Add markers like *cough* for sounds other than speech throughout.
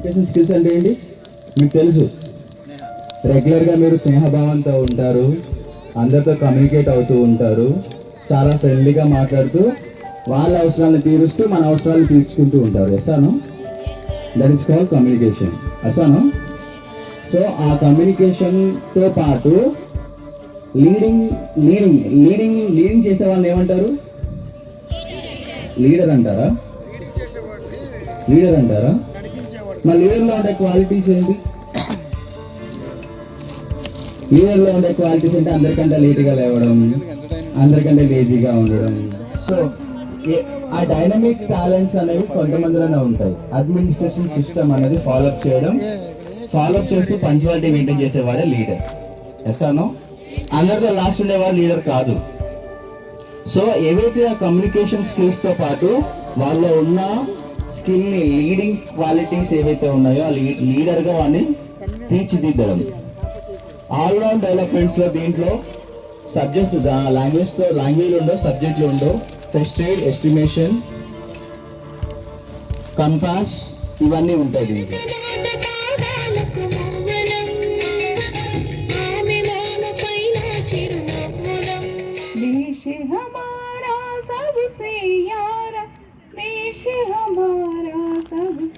Communication skills అంటే ఏంటి? మీకు తెలుసు. రెగ్యులర్గా మీరు స్నేహభావంతో ఉంటారు. అందరితో కమ్యూనికేట్ అవుతూ ఉంటారు. చాలా ఫ్రెండ్లీగా మాట్లాడుతూ వాళ్ళ అవసరాలను తీరుస్తూ మన అవసరాలు తీర్చుకుంటూ ఉంటారు. ఎసాను దట్ ఇస్ కాల్ కమ్యూనికేషన్ అసాను సో ఆ కమ్యూనికేషన్తో పాటు లీడింగ్ లీడింగ్ లీడింగ్ లీడింగ్ చేసే వాళ్ళని ఏమంటారు? లీడర్ అంటారా? లీడర్ అంటారా? మా లీడర్లో ఉండే క్వాలిటీస్ ఏంటి? లీడర్లో ఉండే క్వాలిటీస్ అంటే అందరికంటే లేట్గా లేవడం అందరికంటే లేజీగా ఉండడం. సో ఆ డైనమిక్ టాలెంట్స్ అనేవి కొంతమందిలోనే ఉంటాయి. అడ్మినిస్ట్రేషన్ సిస్టమ్ అనేది ఫాలోఅప్ చేయడం ఫాలోఅప్ చేస్తూ పంచువాలిటీ మెయింటైన్ చేసేవాడే లీడర్ ఎస్తాను అందరితో లాస్ట్ ఉండేవాడు లీడర్ కాదు. సో ఏవైతే ఆ కమ్యూనికేషన్ స్కిల్స్తో పాటు వాళ్ళలో ఉన్న స్కిల్ని లీడింగ్ క్వాలిటీస్ ఏవైతే ఉన్నాయో ఆ లీడర్గా వాడిని తీర్చిదిద్దడం. ఆల్రౌండ్ డెవలప్మెంట్స్లో దీంట్లో సబ్జెక్ట్స్ లాంగ్వేజ్తో లాంగ్వేజ్ ఉండో సబ్జెక్ట్లు ఉండో ఫెస్ట్ ఎయిడ్ ఎస్టిమేషన్ కంపాస్ ఇవన్నీ ఉంటాయి దీంట్లో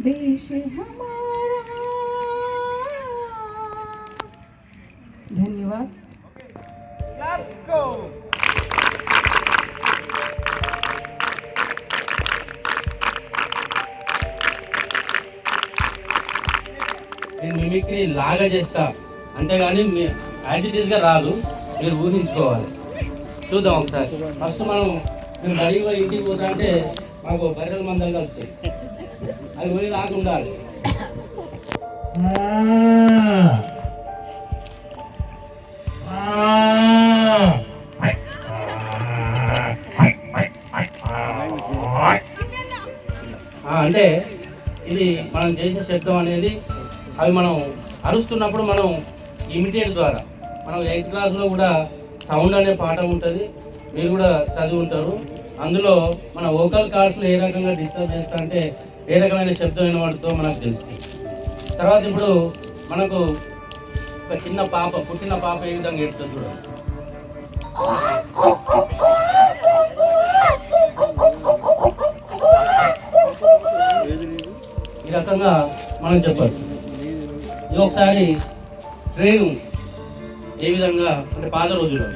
देश हमारा धन्यवाद నేను మిమిక్రీ లాగా చేస్తా అంతేగాని మీ యాజ్ ఇట్ ఈస్గా రాదు మీరు ఊహించుకోవాలి చూద్దాం ఒకసారి ఫస్ట్ మనం మేము బడికి పోయి ఇంటికి పోతా అంటే మాకు బర్రెల మందలు కలుపుతాయి అది పోయి రాకుండా ఉండాలి. అంటే ఇది మనం చేసే శబ్దం అనేది అవి మనం అరుస్తున్నప్పుడు మనం ఇమిటేట్ ద్వారా మనం ఎయిత్ క్లాస్లో కూడా సౌండ్ అనే పాఠం ఉంటుంది మీరు కూడా చదివి ఉంటారు అందులో మన వోకల్ కార్డ్స్ని ఏ రకంగా డిస్టర్బ్ చేస్తా అంటే ఏ రకమైన శబ్దం వినబడుతుందో మనకు తెలుస్తుంది తర్వాత ఇప్పుడు మనకు ఒక చిన్న పాప పుట్టిన పాప ఏ విధంగా ఏడుతుంది చూడండి. ఈ రకంగా మనం చెప్పాలి. ఇది ఒకసారి ట్రైన్ ఏ విధంగా? అంటే పాత రోజుల్లో.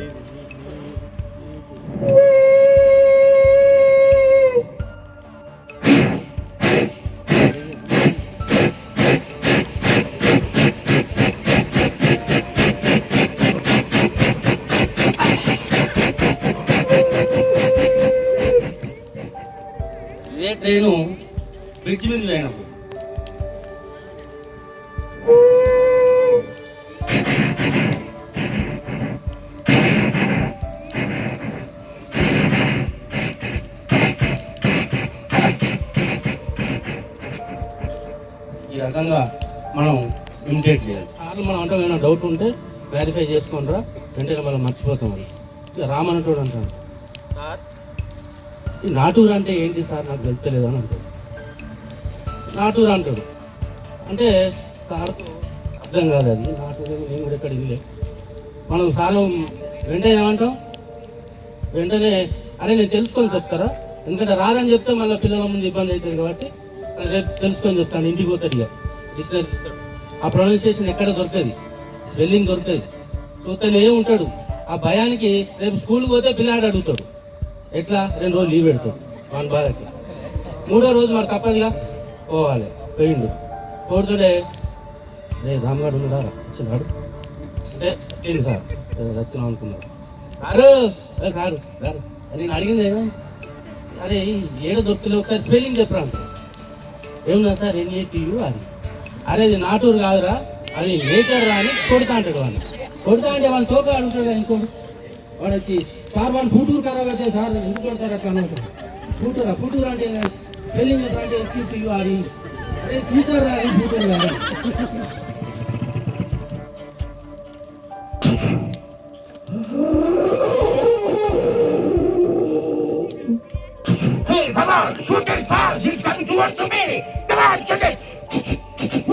బ్రిడ్జ్ మీద పోయినప్పుడు ఈ రకంగా మనం ఇమిటేట్ చేయాలి. సార్లు మనం అంటే ఏమైనా డౌట్ ఉంటే క్లారిఫై చేసుకుంటారా వెంటనే మనం మర్చిపోతాం ఇక రామన్నటోడు అంటాడు. సార్. ఈ నాటూరు అంటే ఏంటి సార్? నాకు తెలుస్తలేదు అని అంటాడు. నాటూరు అంటాడు. అంటే సార్తో అర్థం కాదు అది. నాటూరు నేను కూడా ఇక్కడ ఇల్లే మనం సార్ వెంటనే ఏమంటాం? వెంటనే అరే నేను తెలుసుకొని చెప్తారా? ఎందుకంటే రాదని చెప్తే మళ్ళీ పిల్లల ముందు ఇబ్బంది అవుతుంది కాబట్టి రేపు తెలుసుకొని చెప్తాను. ఇంటికి పోతాడు ఇక డిక్షనరీ ఆ ప్రొనౌన్సియేషన్ ఎక్కడ దొరకదు. స్పెల్లింగ్ దొరకదు. చూస్తేనే ఉంటాడు. ఆ భయానికి రేపు స్కూల్కి పోతే పిల్లాడు అడుగుతాడు. ఎట్లా? రెండు రోజులు లీవ్ పెడతాడు. మన బాధకి మూడో రోజు మరి తప్పదుగా? పోవాలి పోయిండు పోతుండే రే రామగాడు ఉన్నాడా? వచ్చినాడు? అంటే వచ్చింది సార్. వచ్చినాం అనుకున్నాడు. Sir sir sir. నేను అడిగింది ఏమో. అరే ఏడో దొక్కులు ఒకసారి స్పెల్లింగ్ చెప్పరా అంటాడు. ఏమన్నా సార్ ఎన్ఏటియు అది. అరే ఇది నాటూరు కాదురా. అది లేటర్ రా అని కొడతా అంటాడు వాడిని కొడతా అంటే వాళ్ళు తోక అడుగుతాడు ఇంకోడు. వాడు వచ్చి సార్ వాళ్ళు ఫుటూరు ఖరాబ్ అయితే సార్ ఎందుకు కొడతారు అట్లా అంటారు ఫుటూరా ఫుటూరు అంటే స్పెల్లింగ్ ఎట్లా అంటే ఎస్క్యూటీవ్ అది అరే ఫ్యూచర్ రా అది ఫ్యూచర్ కాదు Hey, come on, shoot as fast. He's coming towards to me. Come on, shoot it.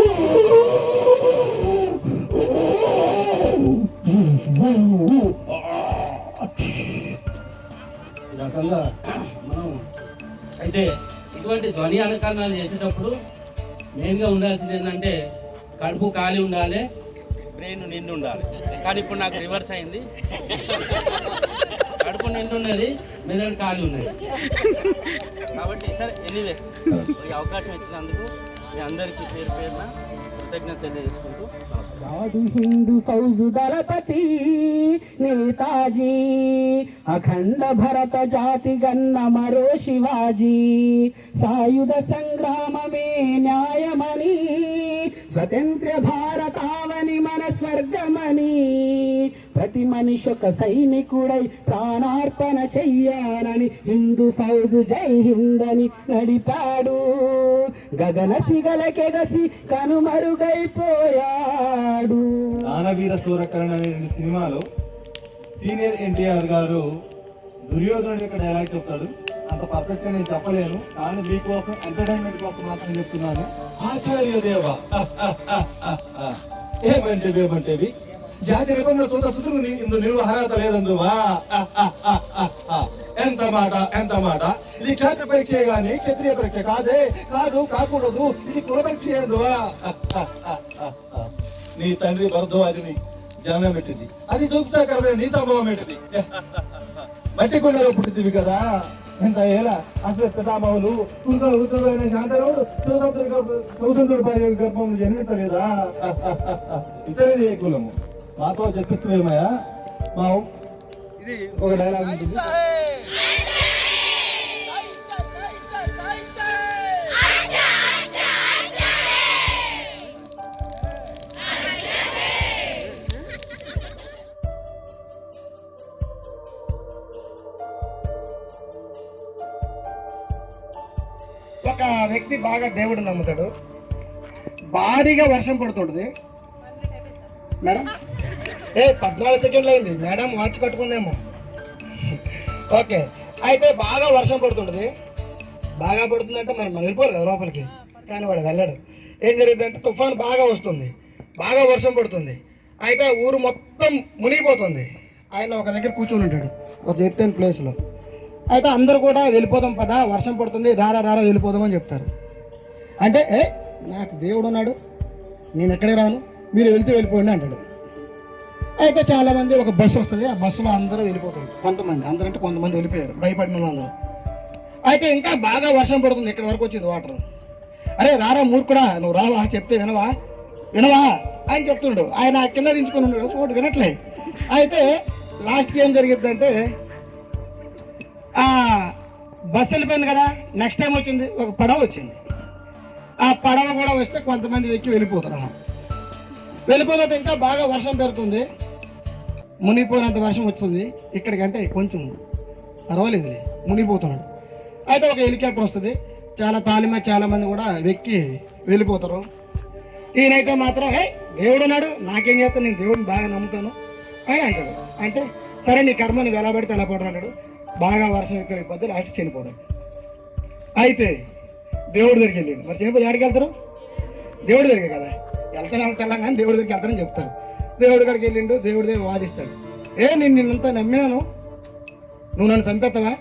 ఈ రకంగా మనం అయితే ఇటువంటి ధ్వని అనుకరణాలు చేసేటప్పుడు మెయిన్గా ఉండాల్సింది ఏంటంటే కడుపు ఖాళీ ఉండాలి. బ్రెయిన్ నిండి ఉండాలి కానీ ఇప్పుడు నాకు రివర్స్ అయింది. కడుపు నిండి ఉన్నది మెదడు ఖాళీ ఉన్నది. కాబట్టి సరే ఎనీవే ఈ అవకాశం ఇచ్చినందుకు మీ అందరికీ పేరు పేరున కృతజ్ఞత తెలియజేసుకుంటూ నమస్కారం నాడు హిందూ ఫౌజు దళపతి నేతాజీ అఖండ భరత జాతి గన్న మరో శివాజీ. సాయుధ సంగ్రామమే న్యాయమని స్వతంత్ర భారతావని మన స్వర్గమని. ప్రతి మనిషి ఒక సైనికుడై ప్రాణార్పణ చెయ్యాలని హిందూ ఫౌజు జై హింద్ అని నడిపాడు. గగన సిగలకెగసి కనుమరుగైపోయాడు. దానవీర సూరకరణ అనే సినిమాలో సీనియర్ ఎన్టీఆర్ గారు దుర్యోధను యొక్క డైలాగ్ చెప్తాడు. అంత పర్ఫెక్ట్గా నేను చెప్పలేను కానీ మీకోసం ఎంటర్టైన్మెంట్ కోసం మాత్రం చెప్తున్నాను. ఆచార్య దేవ. *laughs* ఏమంటేవి ఏమంటేవి జాతి నిబంధన సూత సుతులు ఇందు నిలువ అర్హత లేదందువా ఎంత మాట ఎంత మాట. ఇది క్షేత్ర పరీక్ష గాని క్షత్రియ పరీక్ష కాదే కాదు కాకూడదు. ఇది కుల పరీక్ష ఎందువా? నీ తండ్రి భరద్వాజిని జనం పెట్టింది. అది చూపిస్తాకరమైన నీ సంభవం ఏంటిది? మట్టి కొండలో పుట్టింది కదా? ఎంత ఏలా అసలు పితామహులు కుంక ఉత్తమైన శాంతనుడు సౌసంతుడు భార్య గర్భం జన్మించలేదా? ఇతరుది ఏ కులము. మాతో చెప్పిస్తున్నామయ్యా మా ఇది ఒక డైలాగ్ ఉంటుంది. ఒక వ్యక్తి బాగా దేవుడు నమ్ముతాడు. భారీగా వర్షం పడుతుంటుంది. మేడం? ఏ పద్నాలుగు సెకండ్లు అయింది. మేడం వాచ్ కట్టుకుందేమో. ఓకే. అయితే బాగా వర్షం పడుతుంటుంది. బాగా పడుతుందంటే మరి మనం వెళ్ళిపోరు కదా లోపలికి. కానీ వాడు వెళ్ళాడు. ఏం జరిగిందంటే తుఫాన్ బాగా వస్తుంది. బాగా వర్షం పడుతుంది. అయితే ఊరు మొత్తం మునిగిపోతుంది. ఆయన ఒక దగ్గర కూర్చొని ఉంటాడు. ఒక ఎత్తైన ప్లేస్లో అయితే అందరూ కూడా వెళ్ళిపోదాం పదా వర్షం పడుతుంది రారా రారా వెళ్ళిపోదాం అని చెప్తారు. అంటే ఏ నాకు దేవుడు ఉన్నాడు. నేను ఎక్కడికి రాను? మీరు వెళ్తే వెళ్ళిపోండి అంటాడు. అయితే చాలా మంది ఒక బస్సు వస్తుంది ఆ బస్సులో అందరూ వెళ్ళిపోతారు. కొంతమంది అందరంటే కొంతమంది వెళ్ళిపోయారు భయపడిన వాళ్ళు అందరూ. అయితే ఇంకా బాగా వర్షం పడుతుంది ఇక్కడ వరకు వచ్చింది వాటర్. అరే రారా మూర్ఖుడా నువ్వు రావా చెప్తే వినవా? వినవా? ఆయన చెప్తుండు. ఆయన కింద దించుకొని ఉన్నాడు ఫోటో వినట్లే. అయితే లాస్ట్కి ఏం జరిగిద్దంటే ఆ బస్సు వెళ్ళిపోయింది కదా నెక్స్ట్ టైం వచ్చింది ఒక పడవ వచ్చింది. ఆ పడవ కూడా వస్తే కొంతమంది వెక్కి వెళ్ళిపోతారు వెళ్ళిపోయినట్టు ఇంకా బాగా వర్షం పెడుతుంది మునిగిపోయినంత వర్షం వస్తుంది. ఇక్కడికంటే కొంచెం పర్వాలేదులే మునిగిపోతున్నాడు. అయితే ఒక హెలికాప్టర్ వస్తుంది. చాలా తాలిమ చాలా మంది కూడా వెక్కి వెళ్ళిపోతారు. ఈయనైతే మాత్రం హే దేవుడు ఉన్నాడు నాకేం చేస్తాను నేను దేవుడిని బాగా నమ్ముతాను. అని అంటాడు. అంటే సరే నీ కర్మని వెలబడితే ఎలా పడుతున్నాడు పడరు అంటాడు బాగా వర్షం ఎక్కువ అయిపోతే లాస్ట్ చనిపోతాడు. అయితే దేవుడి దగ్గరికి వెళ్ళాడు. మరి చనిపోతే ఎక్కడికి వెళ్తారు? దేవుడి దగ్గర కదా. వెళ్తాను వెళ్తాను కానీ దేవుడి దగ్గరికి వెళ్తానని చెప్తారు. దేవుడి కాడికి వెళ్ళిండు దేవుడి దగ్గర వాదిస్తాడు. ఏ నేను నిన్నంతా నమ్మినాను నువ్వు నన్ను చంపేస్తావా?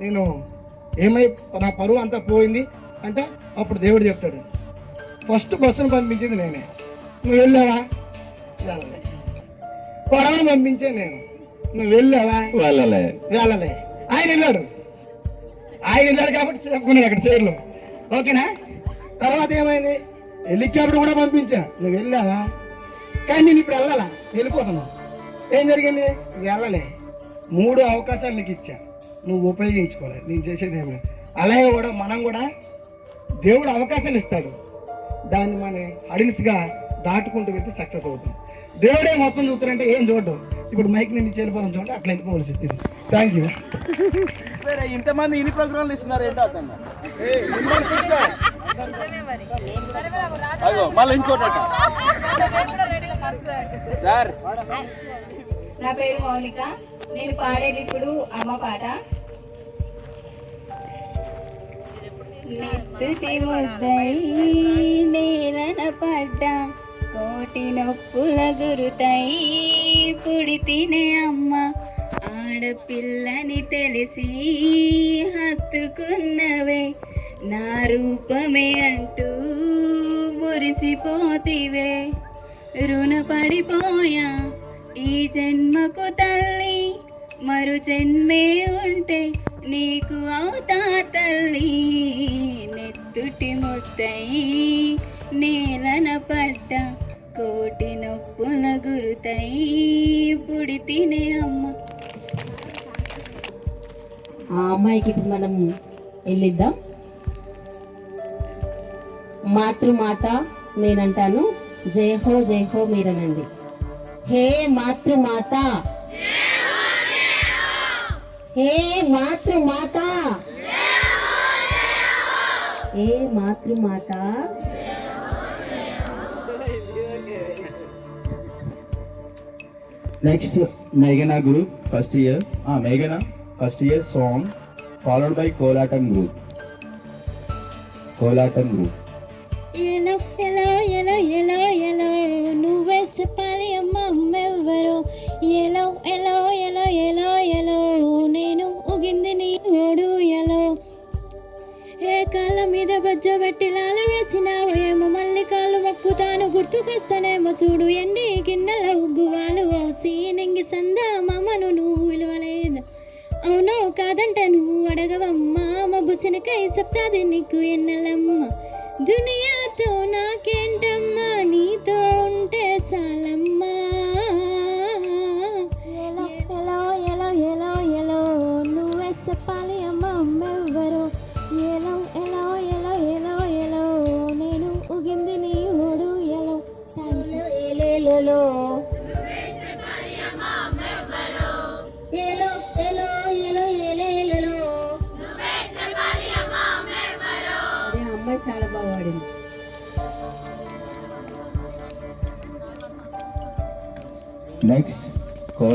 నేను ఏమై నా పరువు అంతా పోయింది అంటే అప్పుడు దేవుడు చెప్తాడు. ఫస్ట్ బస్సును పంపించింది నేనే. నువ్వు వెళ్ళావా? వెళ్ళలే. పడవను పంపించే నేను. నువ్వు వెళ్ళావా? వాళ్ళలే. వెళ్ళలే. ఆయన వెళ్ళాడు. ఆయన వెళ్ళాడు కాబట్టి చెప్పుకున్నాడు అక్కడ చైర్లో. ఓకేనా? తర్వాత ఏమైంది? హెలికాప్టర్ కూడా పంపించా. నువ్వు వెళ్ళావా? కానీ నేను ఇప్పుడు వెళ్ళాలా? వెళ్ళిపోతున్నావు ఏం జరిగింది? వెళ్ళలే. మూడు అవకాశాలు నీకు ఇచ్చా. నువ్వు ఉపయోగించుకోవాలి నేను చేసేది ఏమి అలాగే కూడా మనం కూడా దేవుడు అవకాశాలు ఇస్తాడు. దాన్ని మన అడిల్స్గా దాటుకుంటూ వెళ్తే సక్సెస్ అవుతాం. దేవుడే మొత్తం చూస్తారంటే ఏం చూడడం? ఇప్పుడు మైక్ నేను వెళ్ళిపోదాం చూడండి అట్లా వెళ్ళిపోవలసి థ్యాంక్ యూ ఇంతమంది ఇన్ని ప్రోగ్రాంలు ఇస్తున్నారు ఏంటో అతను మళ్ళీ ఇంకోట సార్. నా పేరు మౌనిక. నేను పాడేది ఇప్పుడు అమ్మ పాట. నెత్తుటి ముద్దై నేలన కోటి నొప్పుల గురుతాయి పుడి తినే అమ్మ. ఆడపిల్లని తెలిసి హత్తుకున్నవే. నా రూపమే అంటూ మురిసిపోతివే. రుణపడిపోయా ఈ జన్మకు తల్లి మరు జన్మే ఉంటే నీకు అవుతా తల్లి. నెత్తుటి ముద్దయి నేలన పడ్డ కోటి నొప్పుల గురుతయి పుడి తినే అమ్మ. ఆ అమ్మాయికి ఇప్పుడు మనం వెళ్ళిద్దాం. మాతృమాత నేనంటాను. జయహో జయహో మీరనండి. హే మాతృమాత. హే మాతృమాత. ఏ మాతృమాత. నెక్స్ట్ మేఘనా గ్రూప్ ఫస్ట్ ఇయర్ ఆ మేఘనా first year song followed by Kolatam group Kolatam group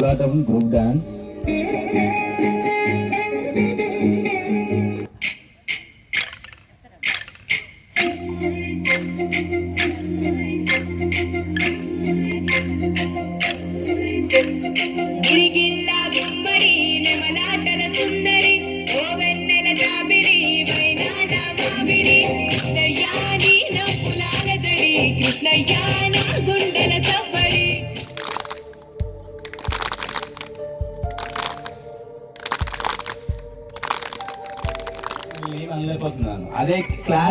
Kolatam group dance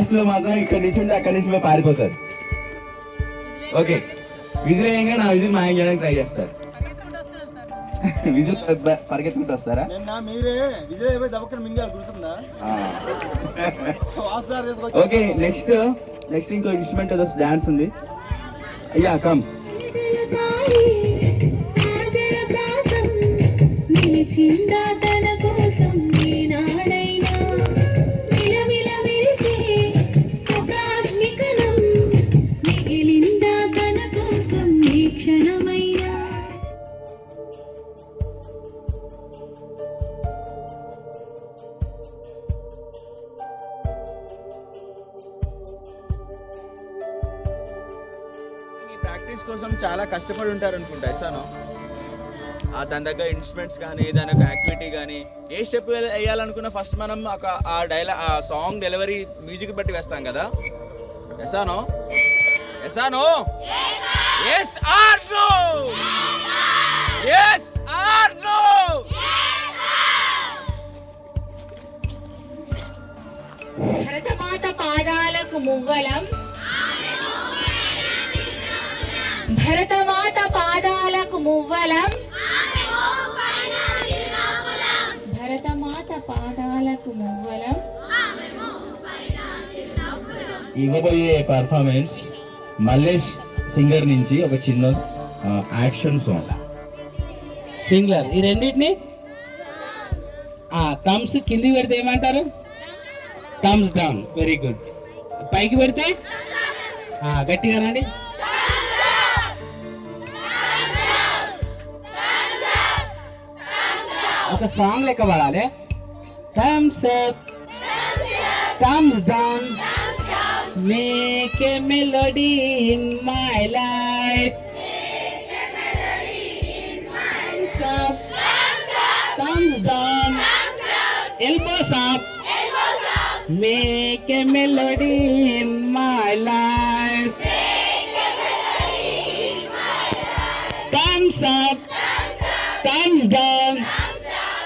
క్లాస్లో మాత్రం ఇక్కడ నుంచి ఉంటే అక్కడి నుంచి పారిపోతారు. ఓకే. విజిల్ వేయంగా నా విజిల్ మాయం చేయడానికి ట్రై చేస్తారు. విజిల్ పరిగెత్తుకుంటూ వస్తారా? నిన్న మీరే? మింగారు గుర్తుందా? ఓకే నెక్స్ట్ నెక్స్ట్ ఇంకో ఇన్స్ట్రుమెంట్ ఏదో డాన్స్ ఉంది. అయ్యా కమ్ నిలిచిందా ప్రాక్టీస్ కోసం చాలా కష్టపడి ఉంటారు అనుకుంటా ఇస్తాను ఆ దాని దగ్గర ఇన్స్ట్రుమెంట్స్ కానీ దాని యొక్క యాక్టివిటీ కానీ ఏ స్టెప్ వేయాలనుకున్నా ఫస్ట్ మనం ఒక ఆ డైలా ఆ సాంగ్ డెలివరీ మ్యూజిక్ బట్టి వేస్తాం కదా? ఎసానో ఎసానో yes or no yes or no Bharatamata పాదాలకు మువ్వలం భరతమాత పాదాలకు మువ్వలం. భరతమాత పాదాలకు మువ్వలం. ఇవ్వబోయే పర్ఫార్మెన్స్ మల్లేష్ సింగర్ నుంచి ఒక చిన్న యాక్షన్ సాంగ్ సింగులర్ ఈ రెండింటిని? థమ్స్ కిందికి పెడితే ఏమంటారు? థమ్స్ డౌన్ వెరీ గుడ్ పైకి పెడితే? ఆ, గట్టిగా రండి. ఒక సాంగ్ లెక్క పడాలి thumbs up thumbs down make a melody in my life thumbs up, thumbs down, elbows up, make a melody in my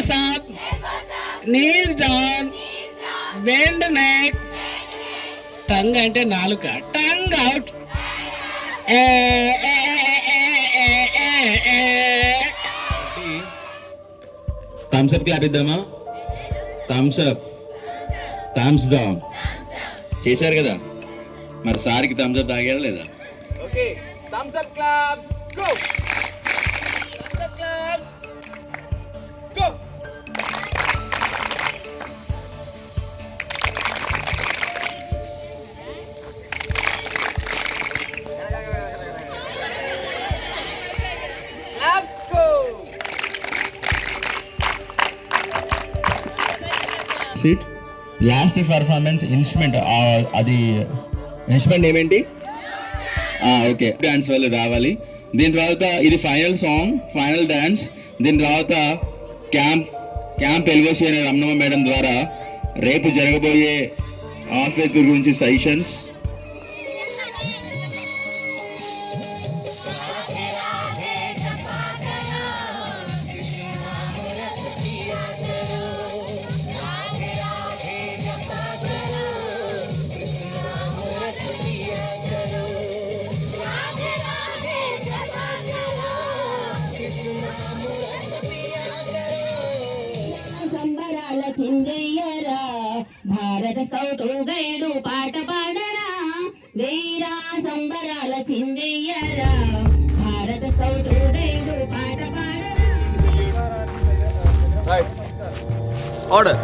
elbows up, knees down, bend neck. Tongue అంటే నాలుక tongue out thumbs up clap ఇద్దామా? Thumbs up thumbs down చేశారు కదా? మరి సార్కి thumbs up తాగారా లేదా? Okay thumbs up club go last performance instrument అది instrument ఏమేంటి? ఓకే. డాన్స్ వాళ్ళు రావాలి. దీని తర్వాత ఇది ఫైనల్ సాంగ్ ఫైనల్ డాన్స్ దీని తర్వాత క్యాంప్ క్యాంప్ ఎల్గోసి అనే రమణమ్మ మేడం ద్వారా రేపు జరగబోయే ఆఫీస్ గురించి సజెషన్స్ భారత స్కౌటు గైడు పాట పాడరా వీరా సంబరాల చిందయ్యరా భారత స్కౌటు గైడు పాట పాడరా Right. Order.